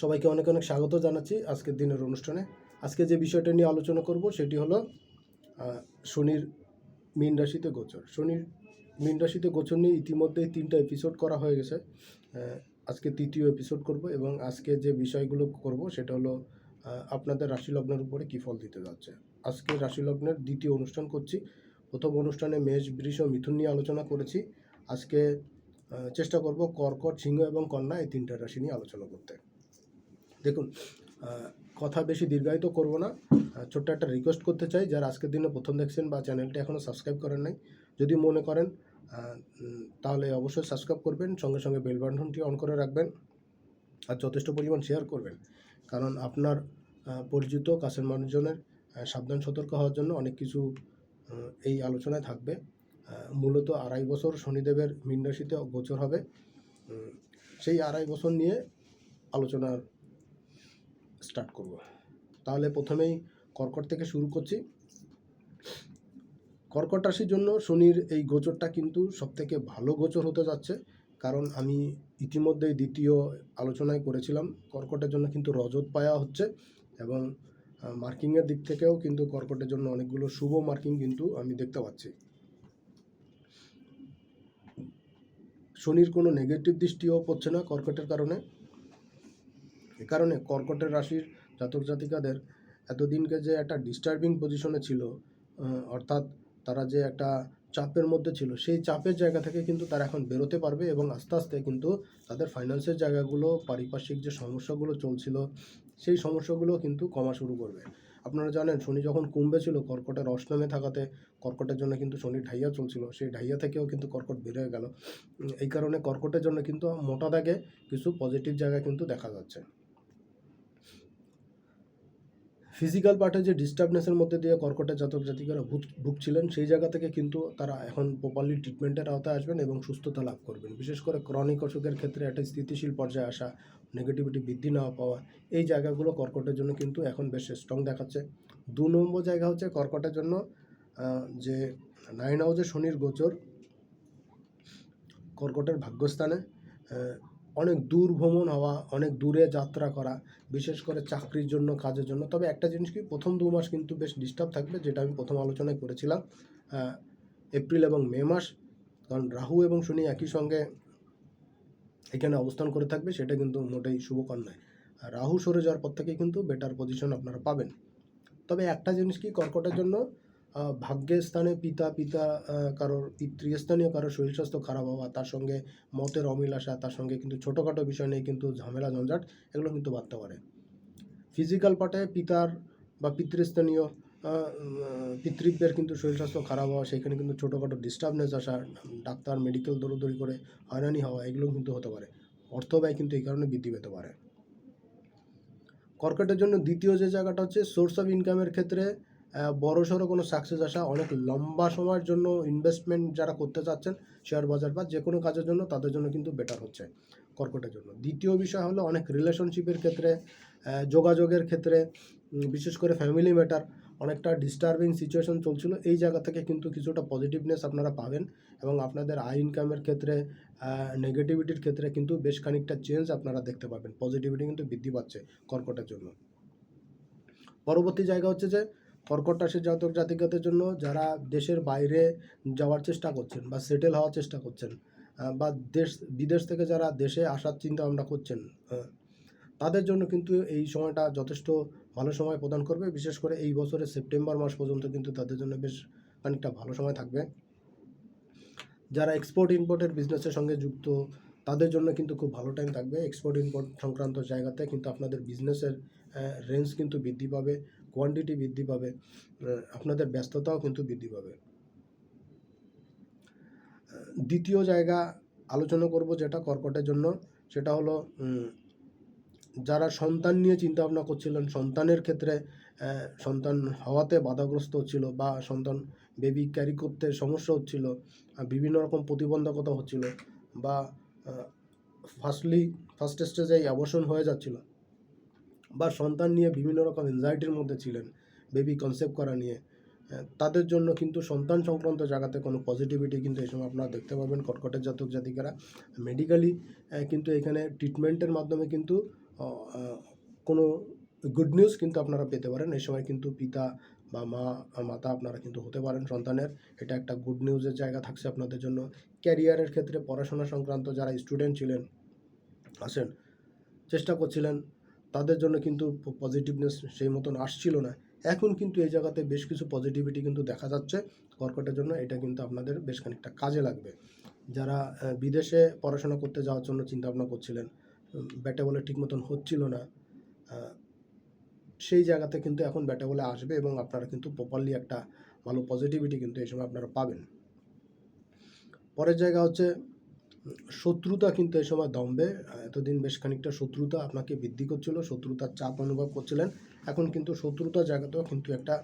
সবাইকে অনেক অনেক স্বাগত জানাচ্ছি আজকের দিনের অনুষ্ঠানে। আজকে যে বিষয়টা নিয়ে আলোচনা করব সেটি হলো শনির মীন রাশিতে গোচর। শনির মীন রাশিতে গোচর নিয়ে ইতিমধ্যেই তিনটা এপিসোড করা হয়ে গেছে। আজকে তৃতীয় এপিসোড করব এবং আজকে যে বিষয়গুলো করব সেটা হলো আপনাদের রাশি লগ্নের উপরে কী ফল দিতে যাচ্ছে। আজকে রাশি লগ্নের দ্বিতীয় অনুষ্ঠান করছি। প্রথম অনুষ্ঠানে মেষ, বৃষ ও মিথুন নিয়ে আলোচনা করেছি। আজকে চেষ্টা করব কর্কট, সিংহ এবং কন্যা এই তিনটা রাশি নিয়ে আলোচনা করতে। দেখুন কথা বেশি দীর্ঘায়িত করব না। ছোট্ট একটা রিকোয়েস্ট করতে চাই, যারা আজকের দিনে প্রথম দেখছেন বা চ্যানেলটি এখনও সাবস্ক্রাইব করেন নাই, যদি মনে করেন তাহলে অবশ্যই সাবস্ক্রাইব করবেন, সঙ্গে সঙ্গে বেল বাটনটি অন করে রাখবেন, আর যথেষ্ট পরিমাণ শেয়ার করবেন। কারণ আপনার পরিচিত কাছের মানুষজনের সাবধান সতর্ক হওয়ার জন্য অনেক কিছু এই আলোচনায় থাকবে। মূলত আড়াই বছর শনিদেবের মীন রাশিতে গোচর হবে। সেই আড়াই বছর নিয়ে আলোচনার স্টার্ট করব। তাহলে প্রথমেই কর্কট থেকে শুরু করছি। কর্কট রাশির জন্য শনির এই গোচরটা কিন্তু সবথেকে ভালো গোচর হতে যাচ্ছে। কারণ আমি ইতিমধ্যেই দ্বিতীয় আলোচনায় করেছিলাম, কর্কটের জন্য কিন্তু রজত পায়া হচ্ছে এবং মার্কিংয়ের দিক থেকেও কিন্তু কর্কটের জন্য অনেকগুলো শুভ মার্কিং কিন্তু আমি দেখতে পাচ্ছি। শনির কোনো নেগেটিভ দৃষ্টিও পড়ছে না কর্কটের কারণে। এ কারণে কর্কটের রাশির জাতক জাতিকাদের এতদিনকে যে একটা ডিস্টার্বিং পজিশনে ছিল অর্থাৎ তারা যে একটা চাপের মধ্যে ছিল সেই চাপের জায়গা থেকে কিন্তু তারা এখন বেরোতে পারবে এবং আস্তে আস্তে কিন্তু তাদের ফাইন্যান্সের জায়গাগুলো পারিপার্শ্বিক যে সমস্যাগুলো চলছিল সেই সমস্যাগুলো কিন্তু কমা শুরু করবে। আপনারা জানেন শনি যখন কুম্ভে ছিল কর্কটের অষ্টমে থাকাতে কর্কটের জন্য কিন্তু শনি ঢাইয়া চলছিল সেই ঢাইয়া থেকেও কিন্তু কর্কট বেরোয় গেল। উম, এই কারণে কর্কটের জন্য কিন্তু মোটা দাগে কিছু পজিটিভ জায়গা কিন্তু দেখা যাচ্ছে। ফিজিক্যাল পার্টে যে ডিস্টার্বনেসের মধ্যে দিয়ে কর্কটের জাতক জাতিকারা ভুগ- ভুগছিলেন, সেই জায়গা থেকে কিন্তু তারা এখন প্রপারলি ট্রিটমেন্টের আওতায় আসবেন এবং সুস্থতা লাভ করবেন। বিশেষ করে ক্রনিক অসুখের ক্ষেত্রে একটা স্থিতিশীল পর্যায়ে আসা নেগেটিভিটি বৃদ্ধি না পাওয়া, এই জায়গাগুলো কর্কটের জন্য কিন্তু এখন বেশ স্ট্রং দেখাচ্ছে। দু নম্বর জায়গা হচ্ছে কর্কটের জন্য যে নাইন হাউসে শনির গোচর কর্কটের ভাগ্যস্থানে অনেক দূর ভ্রমণ হওয়া, অনেক দূরে যাত্রা করা, বিশেষ করে চাকরির জন্য, কাজের জন্য। তবে একটা জিনিস কি, প্রথম দু মাস কিন্তু বেশ ডিস্টার্ব থাকবে, যেটা আমি প্রথম আলোচনায় করেছিলাম এপ্রিল এবং মে মাস। কারণ রাহু এবং শনি একই সঙ্গে এখানে অবস্থান করে থাকবে, সেটা কিন্তু মোটেই শুভকর নয়। রাহু সরে যাওয়ার পর থেকে কিন্তু বেটার পজিশন আপনারা পাবেন। তবে একটা জিনিস কি, কর্কটের জন্য ভাগ্যের স্থানে পিতা পিতা কারোর, পিতৃস্থানীয় কারোর শরীর স্বাস্থ্য খারাপ হওয়া, তার সঙ্গে মতের অমিল আসা, তার সঙ্গে কিন্তু ছোটোখাটো বিষয় নিয়ে কিন্তু ঝামেলা, ঝঞ্ঝাট, এগুলো কিন্তু বাড়তে পারে। ফিজিক্যাল পার্টে পিতার বা পিতৃস্থানীয় পিতৃব্যের কিন্তু শরীর স্বাস্থ্য খারাপ হওয়া, সেখানে কিন্তু ছোটোখাটো ডিস্টার্বনেস আসা, ডাক্তার মেডিকেল দৌড়দৌড়ি করে হয়রানি হওয়া, এগুলো কিন্তু হতে পারে। অর্থ ব্যয় কিন্তু এই কারণে বৃদ্ধি পেতে পারে। কর্কটের জন্য দ্বিতীয় যে জায়গাটা হচ্ছে সোর্স অফ ইনকামের ক্ষেত্রে বড় সড়ো কোনো সাকসেস আসা অনেক লম্বা সময়ের জন্য ইনভেস্টমেন্ট যারা করতে চাচ্ছেন শেয়ার বাজার বা যে কোনো কাজের জন্য তাদের জন্য কিন্তু বেটার হচ্ছে কর্কটের জন্য। দ্বিতীয় বিষয় হলো অনেক রিলেশনশিপের ক্ষেত্রে যোগাযোগের ক্ষেত্রে বিশেষ করে ফ্যামিলি ম্যাটার অনেকটা ডিস্টার্বিং সিচুয়েশন চলছিল। এই জায়গা থেকে কিন্তু কিছুটা পজিটিভনেস আপনারা পাবেন এবং আপনাদের আই ইনকামের ক্ষেত্রে নেগেটিভিটির ক্ষেত্রে কিন্তু বেশ খানিকটা চেঞ্জ আপনারা দেখতে পাবেন। পজিটিভিটি কিন্তু বৃদ্ধি পাচ্ছে কর্কটের জন্য। পরবর্তী জায়গা হচ্ছে যে কর্কট রাশির জাতক জাতিকাদের জন্য যারা দেশের বাইরে যাওয়ার চেষ্টা করছেন বা সেটেল হওয়ার চেষ্টা করছেন বা দেশ, বিদেশ থেকে যারা দেশে আসার চিন্তা ভাবনা করছেন তাদের জন্য কিন্তু এই সময়টা যথেষ্ট ভালো সময় প্রদান করবে। বিশেষ করে এই বছরের সেপ্টেম্বর মাস পর্যন্ত কিন্তু তাদের জন্য বেশ খানিকটা ভালো সময় থাকবে। যারা এক্সপোর্ট ইম্পোর্টের বিজনেসের সঙ্গে যুক্ত, তাদের জন্য কিন্তু খুব ভালো টাইম থাকবে। এক্সপোর্ট ইম্পোর্ট সংক্রান্ত জায়গাতে কিন্তু আপনাদের বিজনেসের রেঞ্জ কিন্তু বৃদ্ধি পাবে। কোয়ান্টিটি বৃদ্ধি পাবে আপনাদের ব্যস্ততাও কিন্তু বৃদ্ধি পাবে। দ্বিতীয় জায়গা আলোচনা করব যেটা কর্কটের জন্য, সেটা হলো যারা সন্তান নিয়ে চিন্তা ভাবনা করছিলেন, সন্তানের ক্ষেত্রে সন্তান হওয়াতে বাধাগ্রস্ত হচ্ছিল বা সন্তান বেবি ক্যারি করতে সমস্যা হচ্ছিল বিভিন্ন রকম প্রতিবন্ধকতা হচ্ছিল বা ফার্স্টলি ফার্স্ট স্টেজেই অবসন হয়ে যাচ্ছিল। বা সন্তান নিয়ে বিভিন্ন রকম এনজাইটির মধ্যে ছিলেন বেবি কনসেপ্ট করা নিয়ে। তাদের জন্য কিন্তু সন্তান সংক্রান্ত জায়গাতে কোনো পজিটিভিটি কিন্তু এই সময় আপনারা দেখতে পাবেন কটকটের জাতক জাতিকারা। মেডিকেলি কিন্তু এখানে ট্রিটমেন্টের মাধ্যমে কিন্তু কোনো গুড নিউজ কিন্তু আপনারা পেতে পারেন। এই সময় কিন্তু পিতা বা মা, মাতা আপনারা কিন্তু হতে পারেন সন্তানের। এটা একটা গুড নিউজের জায়গা থাকছে আপনাদের জন্য। ক্যারিয়ারের ক্ষেত্রে পড়াশোনা সংক্রান্ত যারা স্টুডেন্ট ছিলেন আছেন চেষ্টা করছিলেন তাদের জন্য কিন্তু পজিটিভনেস সেই মতন আসছিল না। এখন কিন্তু এই জায়গাতে বেশ কিছু পজিটিভিটি কিন্তু দেখা যাচ্ছে। কর্কটের জন্য এটা কিন্তু আপনাদের বেশ খানিকটা কাজে লাগবে। যারা বিদেশে পড়াশোনা করতে যাওয়ার জন্য চিন্তা ভাবনা করছিলেন ব্যাটে বলে ঠিক মতন হচ্ছিল না সেই জায়গাতে কিন্তু এখন ব্যাটে বলে আসবে এবং আপনারা কিন্তু প্রপারলি একটা ভালো পজিটিভিটি কিন্তু এই সময় আপনারা পাবেন। পরের জায়গা হচ্ছে শত্রুতা কিন্তু এই সময় দমবে। এতদিন বেশ খানিকটা শত্রুতা আপনাকে বৃদ্ধি করছিল, শত্রুতার চাপ অনুভব করছিলেন। এখন কিন্তু শত্রুতা জায়গাতেও কিন্তু একটা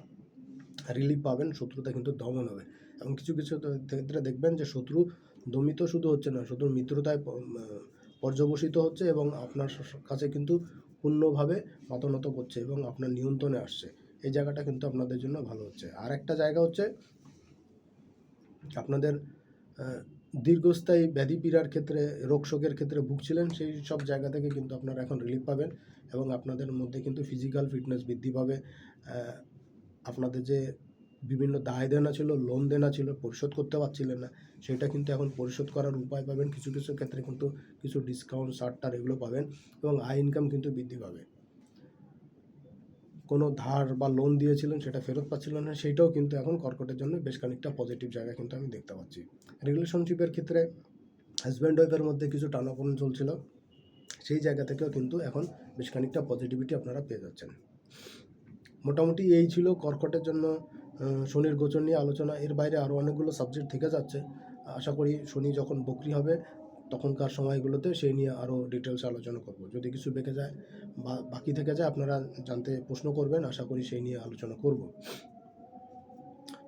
রিলিফ পাবেন, শত্রুতা কিন্তু দমন হবে। এবং কিছু কিছু ক্ষেত্রে দেখবেন যে শত্রু দমিত শুধু হচ্ছে না, শত্রুর মিত্রতায় পর্যবসিত হচ্ছে এবং আপনার কাছে কিন্তু পূর্ণভাবে মাতনত করছে এবং আপনার নিয়ন্ত্রণে আসছে। এই জায়গাটা কিন্তু আপনাদের জন্য ভালো হচ্ছে। আর একটা জায়গা হচ্ছে আপনাদের দীর্ঘস্থায়ী ব্যাধি পীড়ার ক্ষেত্রে, রোগ শোকের ক্ষেত্রে ভুগছিলেন, সেই সব জায়গা থেকে কিন্তু আপনারা এখন রিলিফ পাবেন এবং আপনাদের মধ্যে কিন্তু ফিজিক্যাল ফিটনেস বৃদ্ধি পাবে। আপনাদের যে বিভিন্ন দায় দেনা ছিল লোন দেনা ছিল, পরিশোধ করতে পারছিলেন না, সেটা কিন্তু এখন পরিশোধ করার উপায় পাবেন। কিছু কিছু ক্ষেত্রে কিন্তু কিছু ডিসকাউন্ট ছাড়টার এগুলো পাবেন এবং আয় ইনকাম কিন্তু বৃদ্ধি পাবে। কোনো ধার বা লোন দিয়েছিলেন, সেটা ফেরত পাচ্ছিলেন না, সেইটাও কিন্তু এখন কর্কটের জন্য বেশ খানিকটা পজিটিভ জায়গা কিন্তু আমি দেখতে পাচ্ছি। রিলেশনশিপের ক্ষেত্রে হাজব্যান্ড ওয়াইফের মধ্যে কিছু টানাপোড়েন চলছিল, সেই জায়গা থেকেও কিন্তু এখন বেশ খানিকটা পজিটিভিটি আপনারা পেয়ে যাচ্ছেন। মোটামুটি এই ছিল কর্কটের জন্য শনির গোচর নিয়ে আলোচনা। এর বাইরে আরও অনেকগুলো সাবজেক্ট থেকে যাচ্ছে। আশা করি শনি যখন বকরি হবে তখনকার সময়গুলোতে সেই নিয়ে আরও ডিটেলস আলোচনা করব। যদি কিছু বেঁকে যায় বা বাকি থেকে যায়, আপনারা জানতে প্রশ্ন করবেন, আশা করি সেই নিয়ে আলোচনা করব।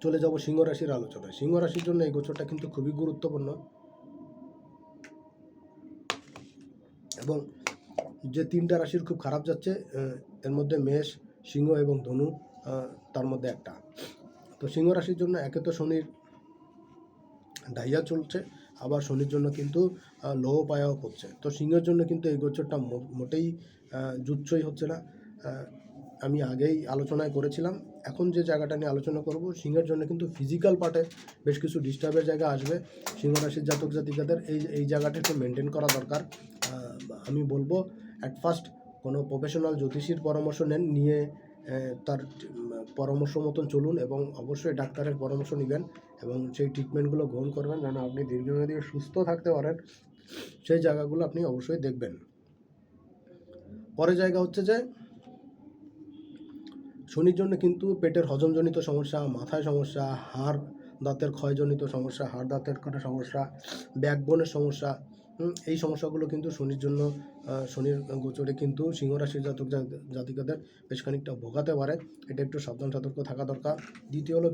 চলে যাব সিংহ রাশির আলোচনায়। সিংহ রাশির জন্য এই গোচরটা কিন্তু খুবই গুরুত্বপূর্ণ। এবং যে তিনটা রাশির খুব খারাপ যাচ্ছে এর মধ্যে মেষ, সিংহ এবং ধনু তার মধ্যে একটা। তো সিংহ রাশির জন্য একে তো শনির ডাইয়া চলছে আবার শনির জন্য কিন্তু লৌহ পায়াও করছে। তো সিংহের জন্য কিন্তু এই গোচরটা মোটেই জুচ্ছই হচ্ছে না। আমি আগেই আলোচনায় করেছিলাম। এখন যে জায়গাটা নিয়ে আলোচনা করব, সিংহের জন্য কিন্তু ফিজিক্যাল পার্টে বেশ কিছু ডিস্টার্বের জায়গা আসবে। সিংহ রাশির জাতক জাতিকাদের এই এই জায়গাটা একটু মেনটেন করা দরকার। আমি বলব অ্যাট ফার্স্ট কোনো প্রফেশনাল জ্যোতিষীর পরামর্শ নেন, নিয়ে তার পরামর্শ মতন চলুন এবং অবশ্যই ডাক্তারের পরামর্শ নেবেন এবং সেই ট্রিটমেন্টগুলো গ্রহণ করবেন যেন আপনি দীর্ঘমেয়াদী সুস্থ থাকতে পারেন। সেই জায়গাগুলো আপনি অবশ্যই দেখবেন। পরের জায়গা হচ্ছে যে, শনির জন্য কিন্তু পেটের হজমজনিত সমস্যা, মাথায় সমস্যা, হাড় দাঁতের ক্ষয়জনিত সমস্যা, হাড় দাঁতের কোনো সমস্যা ব্যাকবোনের সমস্যা এই সমস্যাগুলো কিন্তু শনির জন্য শনির গোচরে কিন্তু সিংহ রাশির জাতক জাতিকাদের বেশ খানিকটা ভোগাতে পারে। এটা একটু সাবধান, সতর্ক থাকা দরকার। দ্বিতীয় হলো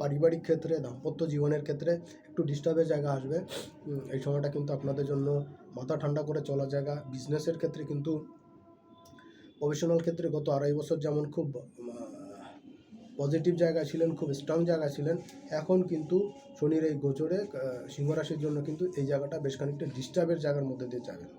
পারিবারিক ক্ষেত্রে, দাম্পত্য জীবনের ক্ষেত্রে একটু ডিস্টার্বের জায়গা আসবে। এই সময়টা কিন্তু আপনাদের জন্য মাথা ঠান্ডা করে চলার জায়গা। বিজনেসের ক্ষেত্রে কিন্তু প্রফেশনাল ক্ষেত্রে গত আড়াই বছর যেমন খুব পজিটিভ জায়গায় ছিলেন খুব স্ট্রং জায়গায় ছিলেন। এখন কিন্তু শনির এই গোচরে আহ, সিংহ রাশির জন্য কিন্তু এই জায়গাটা বেশ খানিকটা ডিস্টার্বের জায়গার মধ্যে দিয়ে যাবেন।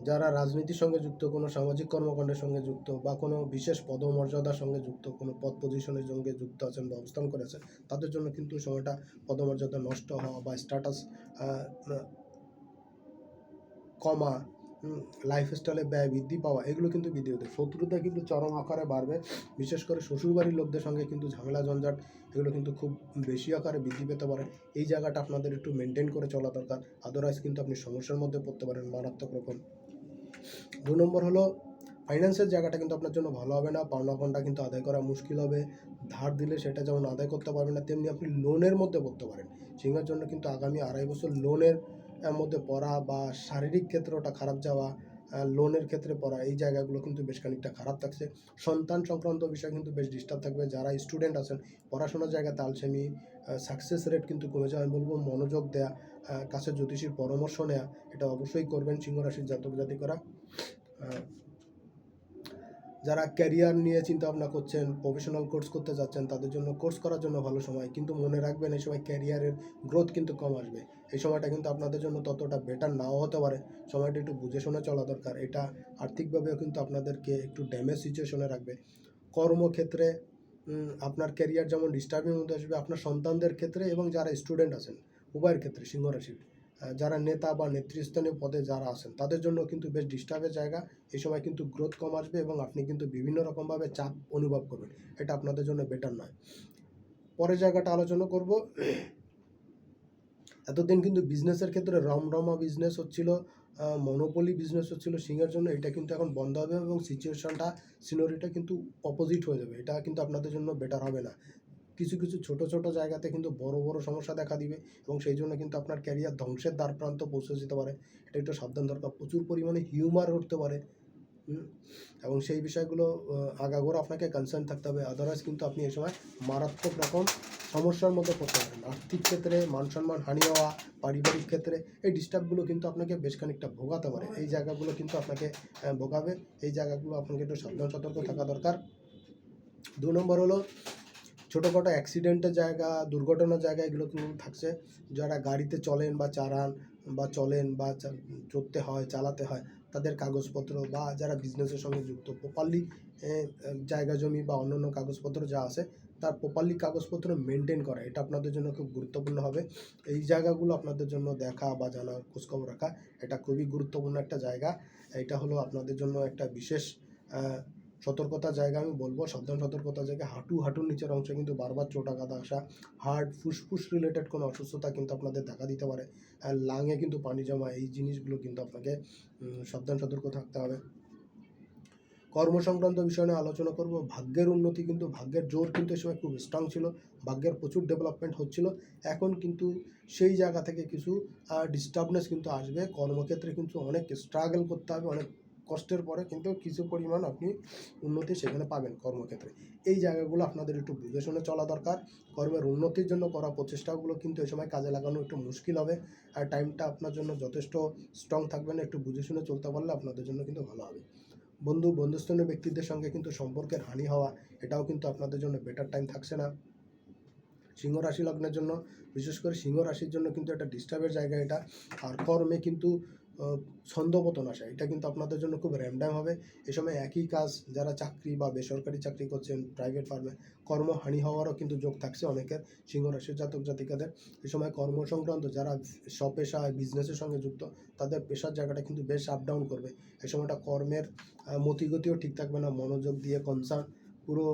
যারা রাজনীতির সঙ্গে যুক্ত কোনো সামাজিক কর্মকাণ্ডের সঙ্গে যুক্ত বা কোনো বিশেষ পদমর্যাদার সঙ্গে যুক্ত কোনো পদ পজিশনের সঙ্গে যুক্ত আছেন বা অবস্থান করেছেন তাদের জন্য কিন্তু সময়টা পদমর্যাদা নষ্ট হওয়া বা স্ট্যাটাস কমা লাইফস্টাইলে ব্যয় বৃদ্ধি পাওয়া, এগুলো কিন্তু বৃদ্ধি হতে শত্রুতা কিন্তু চরম আকারে বাড়বে, বিশেষ করে শ্বশুরবাড়ির লোকদের সঙ্গে কিন্তু ঝামেলা জঞ্জাট এগুলো কিন্তু খুব বেশি আকারে বৃদ্ধি পেতে পারে। এই জায়গাটা আপনাদের একটু মেনটেন করে চলা দরকার। আদারওয়াইজ কিন্তু আপনি সমস্যার মধ্যে পড়তে পারেন মারাত্মক রকম। দু নম্বর হলো ফাইন্যান্সের জায়গাটা কিন্তু আপনার জন্য ভালো হবে না। পাওনা ঘণ্টা কিন্তু আদায় করা মুশকিল হবে। ধার দিলে সেটা যেমন আদায় করতে পারবেন না, তেমনি আপনি লোনের মধ্যে পড়তে পারেন। সিংহের জন্য কিন্তু আগামী আড়াই বছর লোনের আহ, মধ্যে পড়া বা শারীরিক ক্ষেত্রে ওটা খারাপ যাওয়া লোনের ক্ষেত্রে পড়া এই জায়গাগুলো কিন্তু বেশ খানিকটা খারাপ থাকছে। সন্তান সংক্রান্ত বিষয় কিন্তু বেশ ডিস্টার্ব থাকবে। যারা স্টুডেন্ট আছেন পড়াশোনার জায়গাতে আলসেমি সাকসেস রেট কিন্তু কমে যাওয়া আমি বলব মনোযোগ দেয়া কাছে জ্যোতিষীর পরামর্শ নেওয়া এটা অবশ্যই করবেন সিংহরাশির জাতক জাতিকরা। যারা ক্যারিয়ার নিয়ে চিন্তা ভাবনা করছেন প্রফেশনাল কোর্স করতে যাচ্ছেন তাদের জন্য কোর্স করার জন্য ভালো সময়। কিন্তু মনে রাখবেন এই সময় ক্যারিয়ারের গ্রোথ কিন্তু কম আসবে। এই সময়টা কিন্তু আপনাদের জন্য ততটা বেটার নাও হতে পারে। সময়টা একটু বুঝে শুনে চলা দরকার। এটা আর্থিকভাবেও কিন্তু আপনাদেরকে একটু ড্যামেজ সিচুয়েশনে রাখবে। কর্মক্ষেত্রে আপনার ক্যারিয়ার যেমন ডিস্টার্বের মধ্যে আসবে আপনার সন্তানদের ক্ষেত্রে এবং যারা স্টুডেন্ট আছেন উভয়ের ক্ষেত্রে সিংহ রাশির। আহ, যারা নেতা বা নেতৃস্থানীয় পদে যারা আছেন, তাদের জন্য কিন্তু বেশ ডিস্টার্বের জায়গা। এই সময় কিন্তু গ্রোথ কম আসবে এবং আপনি কিন্তু বিভিন্ন রকমভাবে চাপ অনুভব করবেন। এটা আপনাদের জন্য বেটার নয়। পরের জায়গাটা আলোচনা করব। এতদিন কিন্তু বিজনেসের ক্ষেত্রে রমরমা বিজনেস হচ্ছিল মনোপলি বিজনেস হচ্ছিল সিংয়ের জন্য। এটা কিন্তু এখন বন্ধ হবে এবং সিচুয়েশনটা সিনোরিটা কিন্তু অপোজিট হয়ে যাবে। এটা কিন্তু আপনাদের জন্য বেটার হবে না। কিছু কিছু ছোট ছোট জায়গাতে কিন্তু বড় বড় সমস্যা দেখা দিবে এবং সেই জন্য কিন্তু আপনার ক্যারিয়ার ধ্বংসের দ্বার প্রান্ত পৌঁছে যেতে পারে। এটা একটু সাবধান দরকার। প্রচুর পরিমাণে হিউমার উঠতে পারে এবং সেই বিষয়গুলো আগাগোড়া আপনাকে কনসার্ন থাকতে হবে। আদারওয়াইজ কিন্তু আপনি এই সময় মারাত্মক রকম সমস্যার মধ্যে পড়তে পারেন আর্থিক ক্ষেত্রে, মান সম্মান, হানি হওয়া, পারিবারিক ক্ষেত্রে এই ডিস্টার্বগুলো কিন্তু আপনাকে বেশ খানিকটা ভোগাতে পারে। এই জায়গাগুলো কিন্তু আপনাকে ভোগাবে। এই জায়গাগুলো আপনাকে একটু সাবধান, সতর্ক থাকা দরকার। দু নম্বর হলো ছোটোখাটো অ্যাক্সিডেন্টের জায়গা, দুর্ঘটনার জায়গা এগুলো কিন্তু থাকছে। যারা গাড়িতে চলেন বা চালান বা চলেন বা চড়তে হয়, চালাতে হয়, তাদের কাগজপত্র বা যারা বিজনেসের সঙ্গে যুক্ত প্রপারলি জায়গা জমি বা অন্যান্য কাগজপত্র যা আছে, তার প্রপারলি কাগজপত্র মেনটেন করা, এটা আপনাদের জন্য খুব গুরুত্বপূর্ণ হবে। এই জায়গাগুলো আপনাদের জন্য দেখা বা জানা খোঁজখবর রাখা, এটা খুবই গুরুত্বপূর্ণ একটা জায়গা। এটা হলো আপনাদের জন্য একটা বিশেষ আহ, সতর্কতার জায়গা আমি বলব সাবধান সতর্কতার জায়গা। হাঁটু হাঁটুর নিচের অংশে কিন্তু বারবার চোটাঘাত আসা হার্ট ফুসফুস রিলেটেড কোনো অসুস্থতা কিন্তু আপনাদের দেখা দিতে পারে। লাঙে কিন্তু পানি জমা এই জিনিসগুলো কিন্তু আপনাকে সাবধান সতর্ক থাকতে হবে। কর্ম সংক্রান্ত বিষয় নিয়ে আলোচনা করব। ভাগ্যের উন্নতি কিন্তু ভাগ্যের জোর কিন্তু সময় খুব স্ট্রং ছিল। ভাগ্যের প্রচুর ডেভেলপমেন্ট হচ্ছিল। এখন কিন্তু সেই জায়গা থেকে কিছু ডিস্টার্বনেস কিন্তু আসবে। কর্মক্ষেত্রে কিন্তু অনেক স্ট্রাগল করতে হবে অনেক কষ্টের পরে কিন্তু কিছু পরিমাণ আপনি উন্নতি সেখানে পাবেন কর্মক্ষেত্রে। এই জায়গাগুলো আপনাদের একটু বুঝে শুনে চলা দরকার। কর্মের উন্নতির জন্য করা প্রচেষ্টাগুলো কিন্তু এই সময় কাজে লাগানো একটু মুশকিল হবে। আর টাইমটা আপনার জন্য যথেষ্ট স্ট্রং থাকবে না, একটু বুঝে শুনে চলতে পারলে আপনাদের জন্য কিন্তু ভালো হবে। বন্ধু, বন্ধুস্থানীয় ব্যক্তিদের সঙ্গে কিন্তু সম্পর্কের হানি হওয়া, এটাও কিন্তু আপনাদের জন্য বেটার টাইম থাকছে না। সিংহ রাশি লগ্নের জন্য, বিশেষ করে সিংহ রাশির জন্য কিন্তু একটা ডিস্টার্বের জায়গা এটা। আর কর্মে কিন্তু ছন্দপতন আসা, এটা কিন্তু আপনাদের জন্য খুব র্যামড্যাম হবে। এ সময় একই কাজ যারা চাকরি বা বেসরকারি চাকরি করছেন প্রাইভেট ফার্মে কর্মহানি হওয়ারও কিন্তু যোগ থাকছে অনেকের, সিংহ রাশির জাতক জাতিকাদের। এ সময় কর্ম সংক্রান্ত যারা স্বপেশা বিজনেসের সঙ্গে যুক্ত, তাদের পেশার জায়গাটা কিন্তু বেশ আপ ডাউন করবে। এ সময়টা কর্মের মতিগতিও ঠিক থাকবে না, মনোযোগ দিয়ে কনসার্ন পুরো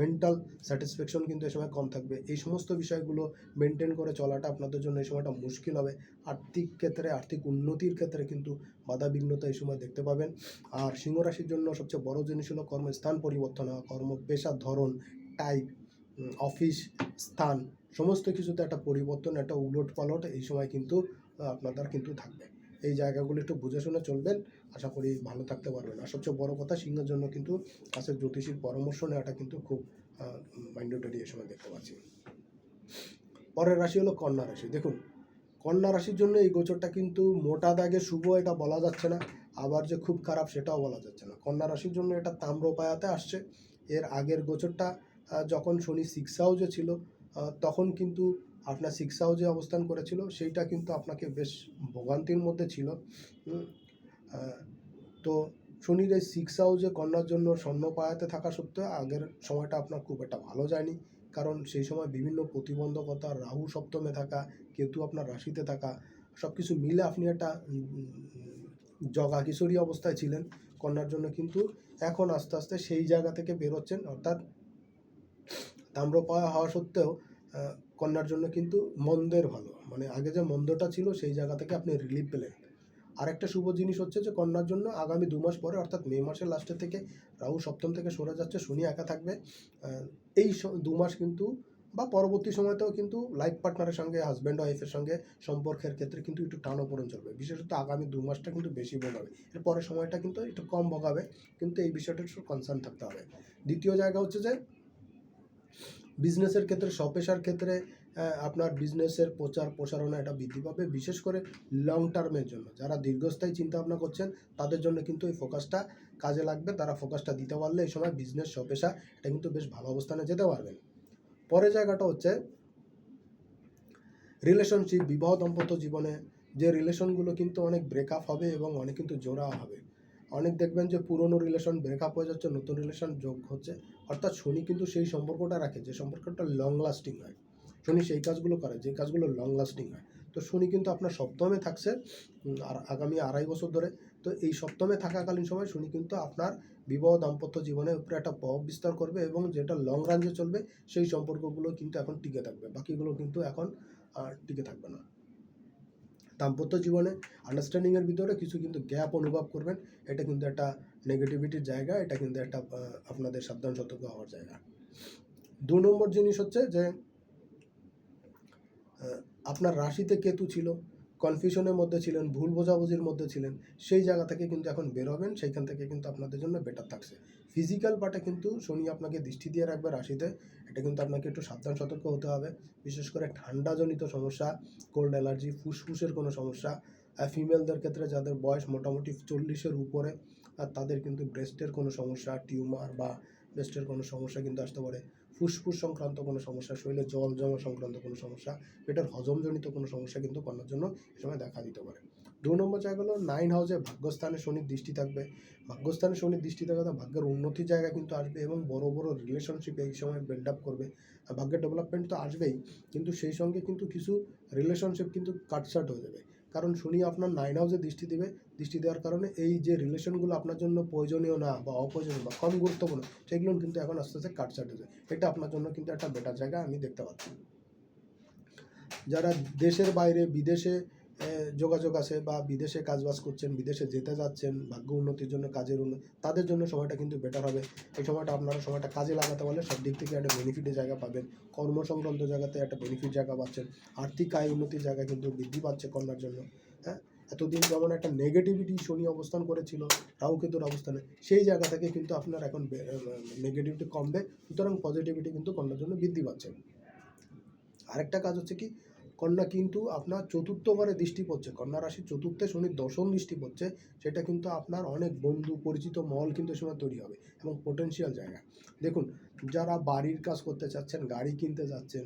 মেন্টাল স্যাটিসফ্যাকশন কিন্তু এই সময় কম থাকবে। এই সমস্ত বিষয়গুলো মেনটেন করে চলাটা আপনাদের জন্য এই সময়টা মুশকিল হবে। আর্থিক ক্ষেত্রে, আর্থিক উন্নতির ক্ষেত্রে কিন্তু বাধা বিঘ্নতা এই সময় দেখতে পাবেন। আর সিংহ রাশির জন্য সবচেয়ে বড় জিনিস হলো কর্মস্থান পরিবর্তন হওয়া, কর্ম পেশার ধরন টাইপ অফিস স্থান, সমস্ত কিছুতে একটা পরিবর্তন, একটা উলট পালট এই সময় কিন্তু আপনাদের কিন্তু থাকবে। এই জায়গাগুলো একটু বুঝে শুনে চলবেন। আশা করি ভালো থাকতে পারবেন। আর সবচেয়ে বড় কথা, সিংহের জন্য কিন্তু কাছের জ্যোতিষীর পরামর্শ নেওয়াটা কিন্তু খুব মাইন্ডেটরি এই সময় দেখতে পাচ্ছি। পরের রাশি হলো কন্যা রাশি। দেখুন, কন্যা রাশির জন্য এই গোচরটা কিন্তু মোটা দাগে শুভ এটা বলা যাচ্ছে না, আবার যে খুব খারাপ সেটাও বলা যাচ্ছে না। কন্যা রাশির জন্য এটা তাম্রপায়াতে আসছে। এর আগের গোচরটা যখন শনি সিক্স হাউসে ছিল তখন কিন্তু আপনার সিক্স হাউসে অবস্থান করেছিল, সেইটা কিন্তু আপনাকে বেশ ভোগান্তির মধ্যে ছিল। তো শনির এই সিক্স হাউসে কন্যার জন্য স্বর্ণ পায়াতে থাকা সত্ত্বেও আগের সময়টা আপনার খুব একটা ভালো যায়নি। কারণ সেই সময় বিভিন্ন প্রতিবন্ধকতা, রাহু সপ্তমে থাকা, কেতু আপনার রাশিতে থাকা সব কিছু মিলে আপনি একটা জগা কিশোরী অবস্থায় ছিলেন। কন্যার জন্য কিন্তু এখন আস্তে আস্তে সেই জায়গা থেকে বেরোচ্ছেন। অর্থাৎ তাম্রপায়া হওয়া সত্ত্বেও কন্যার জন্য কিন্তু মন্দের ভালো। মানে আগে যে মন্দটা ছিল সেই জায়গা থেকে আপনি রিলিফ পেলেন। আরেকটা শুভ জিনিস হচ্ছে যে কন্যার জন্য আগামী দু মাস পরে, অর্থাৎ মে মাসের লাস্টের থেকে রাহু সপ্তম থেকে সরে যাচ্ছে, শনি একা থাকবে। এই দু মাস কিন্তু বা পরবর্তী সময়তেও কিন্তু লাইফ পার্টনারের সঙ্গে হাজব্যান্ড ওয়াইফের সঙ্গে সম্পর্কের ক্ষেত্রে কিন্তু একটু টানোপোড়ন চলবে। বিশেষত আগামী দু মাসটা কিন্তু বেশি ভোগাবে এর পরের সময়টা কিন্তু একটু কম ভোগাবে কিন্তু এই বিষয়টা একটু কনসার্ন থাকতে হবে। দ্বিতীয় জায়গা হচ্ছে যে বিজনেসের ক্ষেত্রে স্বপেশার ক্ষেত্রে আপনার বিজনেসের প্রচার প্রসারণা এটা বৃদ্ধি পাবে, বিশেষ করে লং টার্মের জন্য। যারা দীর্ঘস্থায়ী চিন্তা ভাবনা করছেন, তাদের জন্য কিন্তু এই ফোকাসটা কাজে লাগবে। তারা ফোকাসটা দিতে পারলে এই সময় বিজনেস সপেশা এটা কিন্তু বেশ ভালো অবস্থানে যেতে পারবেন। পরের জায়গাটা হচ্ছে রিলেশনশিপ বিবাহ দাম্পত্য জীবনে যে রিলেশনগুলো কিন্তু অনেক ব্রেকআপ হবে এবং অনেক কিন্তু জোড়া হবে। অনেক দেখবেন যে পুরনো রিলেশন ব্রেকআপ হয়ে যাচ্ছে, নতুন রিলেশন যোগ হচ্ছে। অর্থাৎ শনি কিন্তু সেই সম্পর্কটা রাখে, যে সম্পর্কটা লং লাস্টিং হয়। শনি সেই কাজগুলো করে, যে কাজগুলো লং লাস্টিং হয়। তো শনি কিন্তু আপনার সপ্তমে থাকছে আর আগামী আড়াই বছর ধরে। তো এই সপ্তমে থাকাকালীন সময় শনি কিন্তু আপনার বিবাহ দাম্পত্য জীবনের উপরে একটা প্রভাব বিস্তার করবে এবং যেটা লং রানজে চলবে, সেই সম্পর্কগুলো কিন্তু এখন টিকে থাকবে। বাকিগুলো কিন্তু এখন আর টিকে থাকবে না। দাম্পত্য জীবনে আন্ডারস্ট্যান্ডিংয়ের ভিতরে কিছু কিন্তু গ্যাপ অনুভব করবেন। এটা কিন্তু একটা নেগেটিভিটির জায়গা, এটা কিন্তু একটা আপনাদের সাবধান সতর্ক হওয়ার জায়গা। দু নম্বর জিনিস হচ্ছে যে আপনার রাশিতে কেতু ছিল। কনফিউশনের মধ্যে ছিলেন, ভুল বোঝাবুঝির মধ্যে ছিলেন, সেই জায়গা থেকে কিন্তু এখন বেরোবেন, সেইখান থেকে কিন্তু আপনাদের জন্য বেটার থাকছে। ফিজিক্যাল পার্টে কিন্তু শনি আপনাকে দৃষ্টি দিয়ে রাখবে রাশিতে, এটা কিন্তু আপনাকে একটু সাবধান, সতর্ক হতে হবে। বিশেষ করে ঠান্ডাজনিত সমস্যা কোল্ড অ্যালার্জি ফুসফুসের কোনো সমস্যা আর ফিমেলদের ক্ষেত্রে যাদের বয়স মোটামুটি চল্লিশের উপরে, আর তাদের কিন্তু ব্রেস্টের কোনো সমস্যা টিউমার বা ব্রেস্টের কোনো সমস্যা কিন্তু আসতে পারে। ফুসফুস সংক্রান্ত কোনো সমস্যা, শরীরে জল জমা সংক্রান্ত কোনো সমস্যা, পেটের হজমজনিত কোনো সমস্যা কিন্তু করার জন্য এ সময় দেখা দিতে পারে। দু নম্বর জায়গা হলো নাইন হাউসে ভাগ্যস্থানে শনির দৃষ্টি থাকবে। ভাগ্যস্থানে শনির দৃষ্টি থাকাতে ভাগ্যের উন্নতির জায়গা কিন্তু আসবে এবং বড় বড় রিলেশনশিপ এই সময় বিল্ড আপ করবে। আর ভাগ্যের ডেভেলপমেন্ট তো আসবেই, কিন্তু সেই সঙ্গে কিন্তু কিছু রিলেশনশিপ কিন্তু কাটসাট হয়ে যাবে। কারণ শুনি আপনার নাইন হাউসে দৃষ্টি দেবে, দৃষ্টি দেওয়ার কারণে এই যে রিলেশনগুলো আপনার জন্য প্রয়োজনীয় না বা অপ্রয়োজনীয় বা কম গুরুত্বপূর্ণ, সেগুলো কিন্তু এখন আস্তে আস্তে কাটছাট হয়েছে এটা আপনার জন্য কিন্তু একটা বেটার জায়গা আমি দেখতে পাচ্ছি। যারা দেশের বাইরে, বিদেশে যোগাযোগ আছে বা বিদেশে কাজবাজ করছেন, বিদেশে যেতে যাচ্ছেন, ভাগ্য উন্নতির জন্য কাজের উন্নতি তাদের জন্য সময়টা কিন্তু বেটার হবে। এই সময়টা আপনারা সময়টা কাজে লাগাতে পারলে সব দিক থেকে একটা বেনিফিটের জায়গা পাবেন। কর্ম সংক্রান্ত জায়গাতে একটা বেনিফিট জায়গা পাচ্ছেন। আর্থিক আয় উন্নতির জায়গা কিন্তু বৃদ্ধি পাচ্ছে কন্যার জন্য হ্যাঁ? এতদিন যেমন একটা নেগেটিভিটি শনি অবস্থান করেছিল, রাহু অবস্থানে, সেই জায়গা থেকে কিন্তু আপনার এখন নেগেটিভিটি কমবে, সুতরাং পজিটিভিটি কিন্তু কন্যার জন্য বৃদ্ধি পাচ্ছে। আরেকটা কাজ হচ্ছে কি কন্যা কিন্তু আপনার চতুর্থ ঘরে দৃষ্টি পড়ছে। কন্যা রাশির চতুর্থে শনির দশম দৃষ্টি পড়ছে, সেটা কিন্তু আপনার অনেক বন্ধু, পরিচিত মহল কিন্তু সময় তৈরি হবে এবং পোটেনশিয়াল জায়গা। দেখুন, যারা বাড়ির কাজ করতে চাচ্ছেন, গাড়ি কিনতে যাচ্ছেন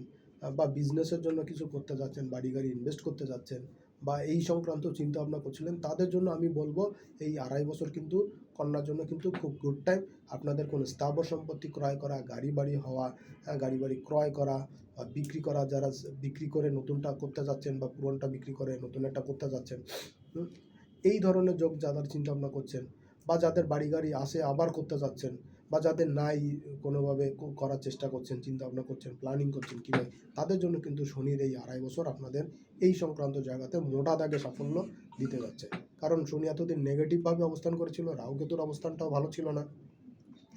বা বিজনেসের জন্য কিছু করতে যাচ্ছেন, বাড়ি গাড়ি ইনভেস্ট করতে যাচ্ছেন, বা এই সংক্রান্ত চিন্তা ভাবনা করছিলেন, তাদের জন্য আমি বলব, এই আড়াই বছর কিন্তু কন্যার জন্য কিন্তু খুব গুড টাইম আপনাদের কোনো স্থাবর সম্পত্তি ক্রয় করা, গাড়ি বাড়ি হওয়া গাড়ি বাড়ি ক্রয় করা বিক্রি করা, যারা বিক্রি করে নতুনটা করতে যাচ্ছেন বা পুরনটা বিক্রি করে, নতুন একটা করতে যাচ্ছেন এই ধরনের যোগ যাদের চিন্তা ভাবনা করছেন বা যাদের বাড়ি গাড়ি আসে আবার করতে যাচ্ছেন বা যাদের নাই কোনোভাবে করার চেষ্টা করছেন চিন্তা ভাবনা করছেন প্ল্যানিং করছেন কীভাবে তাদের জন্য কিন্তু শনির এই আড়াই বছর আপনাদের এই সংক্রান্ত জায়গাতে মোটা দাগে সাফল্য দিতে যাচ্ছে। কারণ শনি এতদিন নেগেটিভভাবে অবস্থান করেছিল, রাহুকেতুর অবস্থানটাও ভালো ছিল না।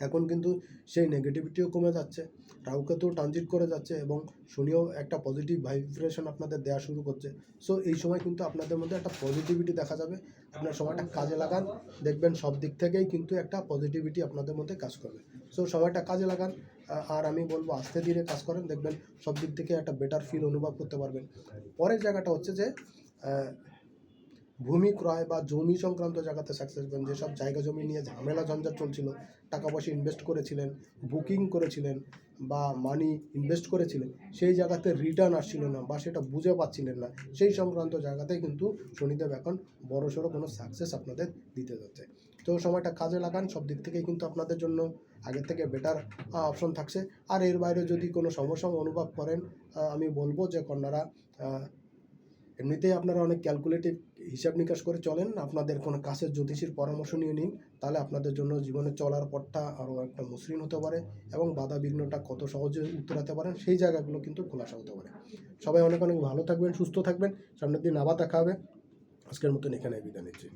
এখন কিন্তু সেই নেগেটিভিটিও কমে যাচ্ছে। রাহুকেতু ট্রানজিট করে যাচ্ছে এবং শনিও একটা পজিটিভ ভাইব্রেশন আপনাদের দেওয়া শুরু করছে। সো এই সময় কিন্তু আপনাদের মধ্যে একটা পজিটিভিটি দেখা যাবে। আপনার সময়টা কাজে লাগান। দেখবেন সব দিক থেকেই কিন্তু একটা পজিটিভিটি আপনাদের মধ্যে কাজ করবে। সো সময়টা কাজে লাগান। আর আমি বলব আস্তে ধীরে কাজ করেন। দেখবেন সব দিক থেকে একটা বেটার ফিল অনুভব করতে পারবেন। পরের জায়গাটা হচ্ছে যে ভূমি ক্রয় বা জমি সংক্রান্ত জায়গাতে সাকসেস পাবেন যেসব জায়গা জমি নিয়ে ঝামেলা ঝঞ্ঝাট চলছিল টাকা পয়সা ইনভেস্ট করেছিলেন বুকিং করেছিলেন বা মানি ইনভেস্ট করেছিলেন, সেই জায়গাতে রিটার্ন আসছিল না বা সেটা বুঝে পাচ্ছিলেন না, সেই সংক্রান্ত জায়গাতেই কিন্তু শনিদেব এখন বড় সড়ো কোনো সাকসেস আপনাদের দিতে যাচ্ছে। তো সময়টা কাজে লাগান, সব দিক থেকেই কিন্তু আপনাদের জন্য আগের থেকে বেটার অপশন থাকছে। আর এর বাইরে যদি কোনো সমস্যা অনুভব করেন আমি বলব যে কন্যারা এমনিতেই আপনারা অনেক ক্যালকুলেটিভ হিসাব নিকাশ করে চলেন, আপনাদের কোনো কাছের জ্যোতিষীর পরামর্শ নিয়ে নিন, তাহলে আপনাদের জন্য জীবনে চলার পথটা আরও একটা মসৃণ হতে পারে এবং বাধা বিঘ্নটা কত সহজে উত্তরাতে পারেন, সেই জায়গাগুলো কিন্তু খোলাসা হতে পারে। সবাই অনেক অনেক ভালো থাকবেন, সুস্থ থাকবেন, সামনের দিন আবার দেখা হবে। আজকের মতন এখানে বিদায় নিচ্ছি।